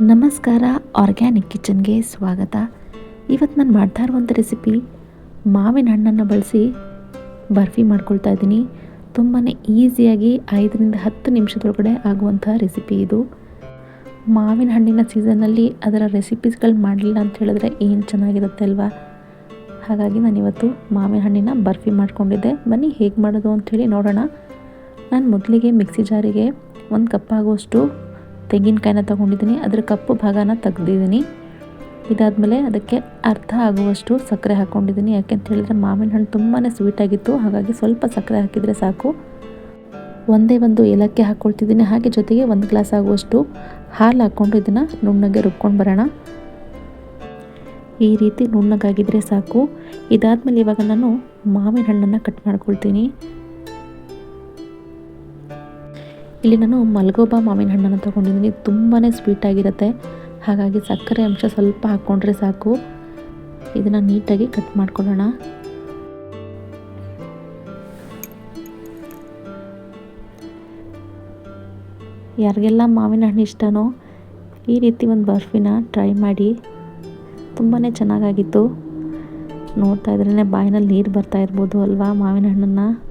ನಮಸ್ಕಾರ, ಆರ್ಗ್ಯಾನಿಕ್ ಕಿಚನ್ಗೆ ಸ್ವಾಗತ. ಇವತ್ತು ನಾನು ಮಾಡ್ತಾ ಇರುವಂಥ ರೆಸಿಪಿ ಮಾವಿನ ಹಣ್ಣನ್ನು ಬಳಸಿ ಬರ್ಫಿ ಮಾಡ್ಕೊಳ್ತಾ ಇದ್ದೀನಿ. ತುಂಬಾ ಈಸಿಯಾಗಿ ಐದರಿಂದ ಹತ್ತು ನಿಮಿಷದೊಳಗಡೆ ಆಗುವಂಥ ರೆಸಿಪಿ ಇದು. ಮಾವಿನ ಹಣ್ಣಿನ ಸೀಸನ್ನಲ್ಲಿ ಅದರ ರೆಸಿಪೀಸ್ಗಳು ಮಾಡಲಿಲ್ಲ ಅಂತ ಹೇಳಿದ್ರೆ ಏನು ಚೆನ್ನಾಗಿರುತ್ತೆ ಅಲ್ವಾ? ಹಾಗಾಗಿ ನಾನಿವತ್ತು ಮಾವಿನ ಹಣ್ಣಿನ ಬರ್ಫಿ ಮಾಡಿಕೊಂಡಿದ್ದೆ. ಬನ್ನಿ ಹೇಗೆ ಮಾಡೋದು ಅಂಥೇಳಿ ನೋಡೋಣ. ನಾನು ಮೊದಲಿಗೆ ಮಿಕ್ಸಿ ಜಾರಿಗೆ ಒಂದು ಕಪ್ ಆಗುವಷ್ಟು ತೆಂಗಿನಕಾಯಿನ ತೊಗೊಂಡಿದ್ದೀನಿ, ಅದರ ಕಪ್ಪು ಭಾಗನ ತೆಗ್ದಿದ್ದೀನಿ. ಇದಾದಮೇಲೆ ಅದಕ್ಕೆ ಅರ್ಧ ಆಗುವಷ್ಟು ಸಕ್ಕರೆ ಹಾಕ್ಕೊಂಡಿದ್ದೀನಿ ಯಾಕೆಂತ ಹೇಳಿದ್ರೆ ಮಾವಿನ ಹಣ್ಣು ತುಂಬಾ ಸ್ವೀಟಾಗಿತ್ತು ಹಾಗಾಗಿ ಸ್ವಲ್ಪ ಸಕ್ಕರೆ ಹಾಕಿದರೆ ಸಾಕು. ಒಂದೇ ಒಂದು ಏಲಕ್ಕಿ ಹಾಕ್ಕೊಳ್ತಿದ್ದೀನಿ ಹಾಗೆ ಜೊತೆಗೆ ಒಂದು ಗ್ಲಾಸ್ ಆಗುವಷ್ಟು ಹಾಲು ಹಾಕ್ಕೊಂಡು ಇದನ್ನು ನುಣ್ಣಗೆ ರುಬ್ಕೊಂಡು ಬರೋಣ. ಈ ರೀತಿ ನುಣ್ಣಗಾಗಿದ್ದರೆ ಸಾಕು. ಇದಾದಮೇಲೆ ಇವಾಗ ನಾನು ಮಾವಿನ ಹಣ್ಣನ್ನು ಕಟ್ ಮಾಡ್ಕೊಳ್ತೀನಿ. ಇಲ್ಲಿ ನಾನು ಮಲ್ಗೋಬಾ ಮಾವಿನ ಹಣ್ಣನ್ನು ತೊಗೊಂಡಿದ್ದೀನಿ. ತುಂಬಾ ಸ್ವೀಟಾಗಿರುತ್ತೆ ಹಾಗಾಗಿ ಸಕ್ಕರೆ ಅಂಶ ಸ್ವಲ್ಪ ಹಾಕ್ಕೊಂಡ್ರೆ ಸಾಕು. ಇದನ್ನು ನೀಟಾಗಿ ಕಟ್ ಮಾಡ್ಕೊಳ್ಳೋಣ. ಯಾರಿಗೆಲ್ಲ ಮಾವಿನ ಹಣ್ಣು ಇಷ್ಟನೋ ಈ ರೀತಿ ಒಂದು ಬರ್ಫಿನ ಟ್ರೈ ಮಾಡಿ. ತುಂಬಾ ಚೆನ್ನಾಗಾಗಿತ್ತು. ನೋಡ್ತಾ ಇದ್ರೇ ಬಾಯಿನಲ್ಲಿ ನೀರು ಬರ್ತಾ ಇರ್ಬೋದು ಅಲ್ವಾ ಮಾವಿನ ಹಣ್ಣನ್ನು?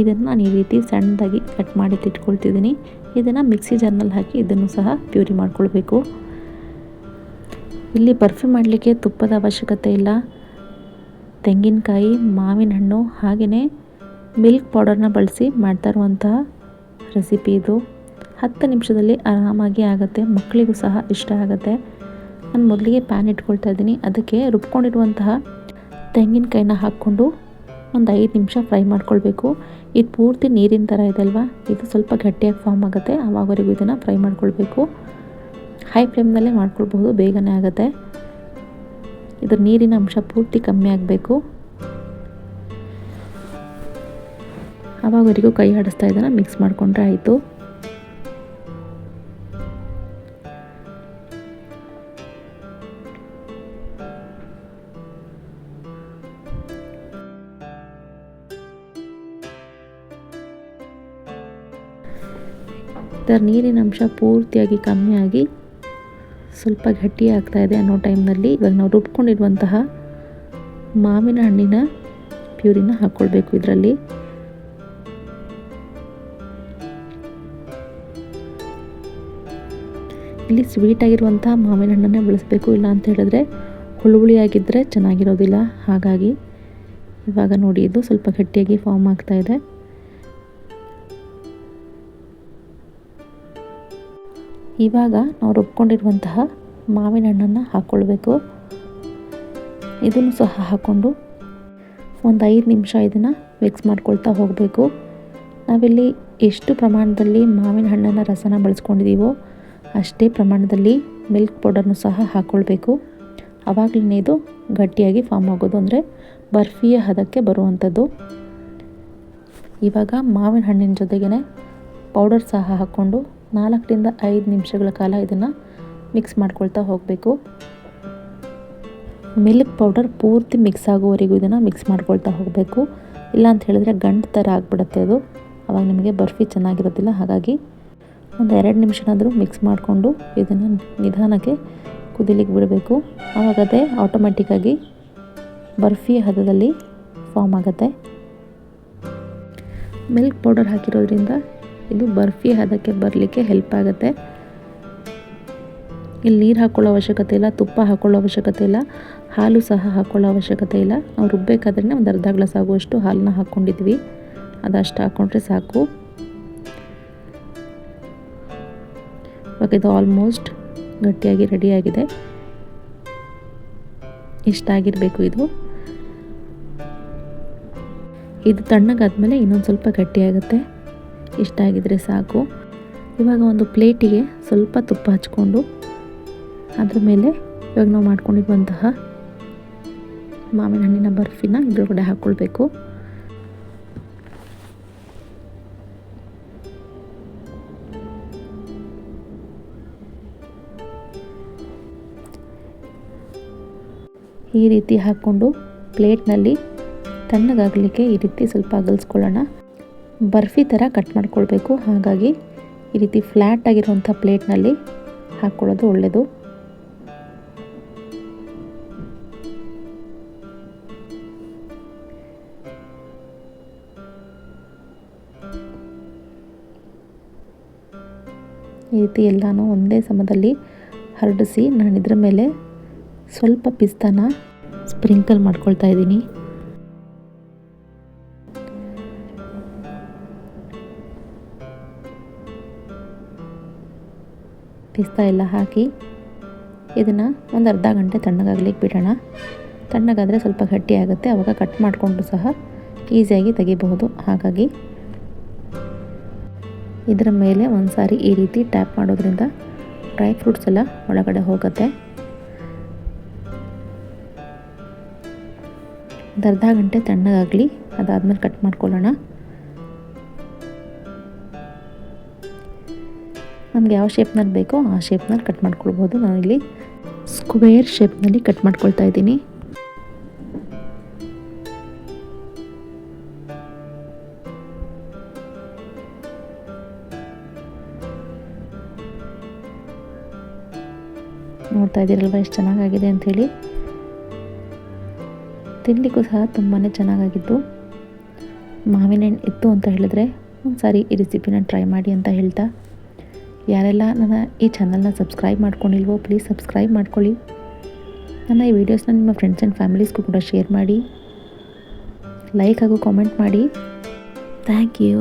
ಇದನ್ನು ನಾನು ಈ ರೀತಿ ಸಣ್ಣದಾಗಿ ಕಟ್ ಮಾಡಿ ಇಟ್ಕೊಳ್ತಿದ್ದೀನಿ ಇದನ್ನು ಮಿಕ್ಸಿ ಜಾರ್ನಲ್ಲಿ ಹಾಕಿ ಇದನ್ನು ಸಹ ಪ್ಯೂರಿ ಮಾಡ್ಕೊಳ್ಬೇಕು. ಇಲ್ಲಿ ಬರ್ಫಿ ಮಾಡಲಿಕ್ಕೆ ತುಪ್ಪದ ಅವಶ್ಯಕತೆ ಇಲ್ಲ. ತೆಂಗಿನಕಾಯಿ, ಮಾವಿನ ಹಣ್ಣು ಹಾಗೆಯೇ ಮಿಲ್ಕ್ ಪೌಡರ್ನ ಬಳಸಿ ಮಾಡ್ತಾ ಇರುವಂತಹ ರೆಸಿಪಿ ಇದು. ಹತ್ತು ನಿಮಿಷದಲ್ಲಿ ಆರಾಮಾಗಿ ಆಗುತ್ತೆ ಮಕ್ಕಳಿಗೂ ಸಹ ಇಷ್ಟ ಆಗುತ್ತೆ. ನಾನು ಮೊದಲಿಗೆ ಪ್ಯಾನ್ ಇಟ್ಕೊಳ್ತಾ ಇದ್ದೀನಿ. ಅದಕ್ಕೆ ರುಬ್ಕೊಂಡಿರುವಂತಹ ತೆಂಗಿನಕಾಯಿನ ಹಾಕ್ಕೊಂಡು ಒಂದು ಐದು ನಿಮಿಷ ಫ್ರೈ ಮಾಡ್ಕೊಳ್ಬೇಕು. ಇದು ಪೂರ್ತಿ ನೀರಿನ ಥರ ಇದೆ ಅಲ್ವಾ? ಇದು ಸ್ವಲ್ಪ ಗಟ್ಟಿಯಾಗಿ ಫಾರ್ಮ್ ಆಗುತ್ತೆ. ಆವಾಗವರೆಗೂ ಇದನ್ನು ಫ್ರೈ ಮಾಡ್ಕೊಳ್ಬೇಕು. ಹೈ ಫ್ಲೇಮ್ನಲ್ಲೇ ಮಾಡ್ಕೊಳ್ಬಹುದು, ಬೇಗನೆ ಆಗುತ್ತೆ. ಇದ್ರ ನೀರಿನ ಅಂಶ ಪೂರ್ತಿ ಕಮ್ಮಿ ಆಗಬೇಕು. ಆವಾಗವರೆಗೂ ಕೈ ಆಡಿಸ್ತಾ ಇದನ್ನು ಮಿಕ್ಸ್ ಮಾಡಿಕೊಂಡ್ರೆ ಆಯಿತು. ಇದರ ನೀರಿನ ಅಂಶ ಪೂರ್ತಿಯಾಗಿ ಕಮ್ಮಿಯಾಗಿ ಸ್ವಲ್ಪ ಗಟ್ಟಿ ಆಗ್ತಾ ಇದೆ ಅನ್ನೋ ಟೈಮ್ನಲ್ಲಿ ಇವಾಗ ನಾವು ರುಬ್ಕೊಂಡಿರುವಂತಹ ಮಾವಿನ ಹಣ್ಣಿನ ಪ್ಯೂರಿನ ಹಾಕ್ಕೊಳ್ಬೇಕು ಇದರಲ್ಲಿ. ಇಲ್ಲಿ ಸ್ವೀಟ್ ಆಗಿರುವಂತಹ ಮಾವಿನ ಹಣ್ಣನ್ನೇ ಬಳಸಬೇಕು, ಇಲ್ಲ ಅಂತ ಹೇಳಿದ್ರೆ ಹುಳುಹುಳಿಯಾಗಿದ್ದರೆ ಚೆನ್ನಾಗಿರೋದಿಲ್ಲ. ಹಾಗಾಗಿ ಇವಾಗ ನೋಡಿ, ಇದು ಸ್ವಲ್ಪ ಗಟ್ಟಿಯಾಗಿ ಫಾರ್ಮ್ ಆಗ್ತಾ ಇದೆ. ಇವಾಗ ನಾವು ರುಬ್ಕೊಂಡಿರುವಂತಹ ಮಾವಿನ ಹಣ್ಣನ್ನು ಹಾಕ್ಕೊಳ್ಬೇಕು ಇದನ್ನು ಸಹ ಹಾಕ್ಕೊಂಡು ಒಂದು ಐದು ನಿಮಿಷ ಇದನ್ನು ಮಿಕ್ಸ್ ಮಾಡ್ಕೊಳ್ತಾ ಹೋಗಬೇಕು. ನಾವಿಲ್ಲಿ ಎಷ್ಟು ಪ್ರಮಾಣದಲ್ಲಿ ಮಾವಿನ ಹಣ್ಣನ್ನು ರಸನ ಬಳಸ್ಕೊಂಡಿದ್ದೀವೋ ಅಷ್ಟೇ ಪ್ರಮಾಣದಲ್ಲಿ ಮಿಲ್ಕ್ ಪೌಡರ್ನು ಸಹ ಹಾಕ್ಕೊಳ್ಬೇಕು ಆವಾಗಲೇ ಇದು ಗಟ್ಟಿಯಾಗಿ ಫಾರ್ಮ್ ಆಗೋದು ಅಂದರೆ ಬರ್ಫಿಯ ಹದಕ್ಕೆ ಬರುವಂಥದ್ದು ಇವಾಗ ಮಾವಿನ ಹಣ್ಣಿನ ಜೊತೆಗೇ ಪೌಡರ್ ಸಹ ಹಾಕ್ಕೊಂಡು ನಾಲ್ಕರಿಂದ ಐದು ನಿಮಿಷಗಳ ಕಾಲ ಇದನ್ನು ಮಿಕ್ಸ್ ಮಾಡ್ಕೊಳ್ತಾ ಹೋಗಬೇಕು. ಮಿಲ್ಕ್ ಪೌಡರ್ ಪೂರ್ತಿ ಮಿಕ್ಸ್ ಆಗೋವರೆಗೂ ಇದನ್ನು ಮಿಕ್ಸ್ ಮಾಡ್ಕೊಳ್ತಾ ಹೋಗಬೇಕು. ಇಲ್ಲ ಅಂತ ಹೇಳಿದ್ರೆ ಗಂಟು ಥರ ಆಗಿಬಿಡುತ್ತೆ ಅದು. ಆವಾಗ ನಿಮಗೆ ಬರ್ಫಿ ಚೆನ್ನಾಗಿರೋದಿಲ್ಲ ಹಾಗಾಗಿ ಒಂದು ಎರಡು ನಿಮಿಷನಾದರೂ ಮಿಕ್ಸ್ ಮಾಡಿಕೊಂಡು ಇದನ್ನು ನಿಧಾನಕ್ಕೆ ಕುದಿಲಿಕ್ಕೆ ಬಿಡಬೇಕು. ಆವಾಗ ಅದೇ ಆಟೋಮೆಟಿಕ್ಕಾಗಿ ಬರ್ಫಿ ಹದದಲ್ಲಿ ಫಾರ್ಮ್ ಆಗುತ್ತೆ. ಮಿಲ್ಕ್ ಪೌಡರ್ ಹಾಕಿರೋದ್ರಿಂದ ಇದು ಬರ್ಫಿ ಹದಕ್ಕೆ ಬರಲಿಕ್ಕೆ ಹೆಲ್ಪ್ ಆಗುತ್ತೆ. ಇಲ್ಲಿ ನೀರು ಹಾಕ್ಕೊಳ್ಳೋ ಅವಶ್ಯಕತೆ ಇಲ್ಲ, ತುಪ್ಪ ಹಾಕ್ಕೊಳ್ಳೋ ಅವಶ್ಯಕತೆ ಇಲ್ಲ, ಹಾಲು ಸಹ ಹಾಕ್ಕೊಳ್ಳೋ ಅವಶ್ಯಕತೆ ಇಲ್ಲ. ನಾವು ರುಬ್ಬೇಕಾದ್ರೆ ಒಂದು ಅರ್ಧ ಗ್ಲಾಸ್ ಆಗುವಷ್ಟು ಹಾಲನ್ನ ಹಾಕ್ಕೊಂಡಿದ್ವಿ ಅದಷ್ಟು ಹಾಕ್ಕೊಂಡ್ರೆ ಸಾಕು. ಇವಾಗ ಇದು ಆಲ್ಮೋಸ್ಟ್ ಗಟ್ಟಿಯಾಗಿ ರೆಡಿಯಾಗಿದೆ ಇಷ್ಟಾಗಿರಬೇಕು ಇದು. ಇದು ತಣ್ಣಗಾದ್ಮೇಲೆ ಇನ್ನೊಂದು ಸ್ವಲ್ಪ ಗಟ್ಟಿಯಾಗುತ್ತೆ ಇಷ್ಟ ಆಗಿದ್ರೆ ಸಾಕು. ಇವಾಗ ಒಂದು ಪ್ಲೇಟಿಗೆ ಸ್ವಲ್ಪ ತುಪ್ಪ ಹಚ್ಕೊಂಡು ಅದ್ರ ಮೇಲೆ ಇವಾಗ ನಾವು ಮಾಡ್ಕೊಂಡಿರುವಂತಹ ಮಾವಿನ ಹಣ್ಣಿನ ಬರ್ಫಿನ ಇದ್ರೊಳಗಡೆ ಹಾಕ್ಕೊಳ್ಬೇಕು ಈ ರೀತಿ ಹಾಕ್ಕೊಂಡು ಪ್ಲೇಟ್ನಲ್ಲಿ ತಣ್ಣಗಾಗಲಿಕ್ಕೆ ಈ ರೀತಿ ಸ್ವಲ್ಪ ಅಗಲ್ಸ್ಕೊಳ್ಳೋಣ. ಬರ್ಫಿ ಥರ ಕಟ್ ಮಾಡ್ಕೊಳ್ಬೇಕು. ಹಾಗಾಗಿ ಈ ರೀತಿ ಫ್ಲ್ಯಾಟ್ ಆಗಿರುವಂಥ ಪ್ಲೇಟ್ನಲ್ಲಿ ಹಾಕ್ಕೊಳ್ಳೋದು ಒಳ್ಳೆಯದು ಈ ರೀತಿ ಎಲ್ಲನೂ ಒಂದೇ ಸಮದಲ್ಲಿ ಹರಡಿಸಿ ನಾನು ಇದರ ಮೇಲೆ ಸ್ವಲ್ಪ ಪಿಸ್ತಾನ ಸ್ಪ್ರಿಂಕಲ್ ಮಾಡ್ಕೊಳ್ತಾ ಇದ್ದೀನಿ. ಪಿಸ್ತಾ ಎಲ್ಲ ಹಾಕಿ ಇದನ್ನು ಒಂದು ಅರ್ಧ ಗಂಟೆ ತಣ್ಣಗಾಗ್ಲಿಕ್ಕೆ ಬಿಡೋಣ. ತಣ್ಣಗಾದರೆ ಸ್ವಲ್ಪ ಗಟ್ಟಿ ಆಗುತ್ತೆ. ಆವಾಗ ಕಟ್ ಮಾಡಿಕೊಂಡು ಸಹ ಈಸಿಯಾಗಿ ತೆಗಿಬಹುದು. ಹಾಗಾಗಿ ಇದರ ಮೇಲೆ ಒಂದು ಸಾರಿ ಈ ರೀತಿ ಟ್ಯಾಪ್ ಮಾಡೋದ್ರಿಂದ ಡ್ರೈ ಫ್ರೂಟ್ಸ್ ಎಲ್ಲ ಒಳಗಡೆ ಹೋಗುತ್ತೆ. ಒಂದು ಅರ್ಧ ಗಂಟೆ ತಣ್ಣಗಾಗಲಿ, ಅದಾದಮೇಲೆ ಕಟ್ ಮಾಡ್ಕೊಳ್ಳೋಣ. ನಮ್ಗೆ ಯಾವ ಶೇಪ್ನಲ್ಲಿ ಬೇಕೋ ಆ ಶೇಪ್ನಲ್ಲಿ ಕಟ್ ಮಾಡ್ಕೊಳ್ಬೋದು. ನಾನಿಲ್ಲಿ ಸ್ಕ್ವೇರ್ ಶೇಪ್ನಲ್ಲಿ ಕಟ್ ಮಾಡ್ಕೊಳ್ತಾ ಇದ್ದೀನಿ. ನೋಡ್ತಾ ಇದ್ದೀರಲ್ವ ಎಷ್ಟು ಚೆನ್ನಾಗಾಗಿದೆ ಅಂಥೇಳಿ ತಿನ್ನಲಿಕ್ಕೂ ಸಹ ತುಂಬಾ ಚೆನ್ನಾಗಾಗಿತ್ತು. ಮಾವಿನ ಹಣ್ಣು ಇತ್ತು ಅಂತ ಹೇಳಿದ್ರೆ ಒಂದು ಸಾರಿ ಈ ರೆಸಿಪಿನ ಟ್ರೈ ಮಾಡಿ ಅಂತ ಹೇಳ್ತಾ. ಯಾರೆಲ್ಲ ನನ್ನ ಈ ಚಾನಲ್ನ ಸಬ್ಸ್ಕ್ರೈಬ್ ಮಾಡ್ಕೊಂಡಿಲ್ವೋ ಪ್ಲೀಸ್ ಸಬ್ಸ್ಕ್ರೈಬ್ ಮಾಡ್ಕೊಳ್ಳಿ. ನನ್ನ ಈ ವಿಡಿಯೋಸ್ನ ನಿಮ್ಮ ಫ್ರೆಂಡ್ಸ್ ಆ್ಯಂಡ್ ಫ್ಯಾಮಿಲೀಸ್ಗೂ ಕೂಡ ಶೇರ್ ಮಾಡಿ. ಲೈಕ್ ಹಾಗೂ ಕಾಮೆಂಟ್ ಮಾಡಿ. Thank you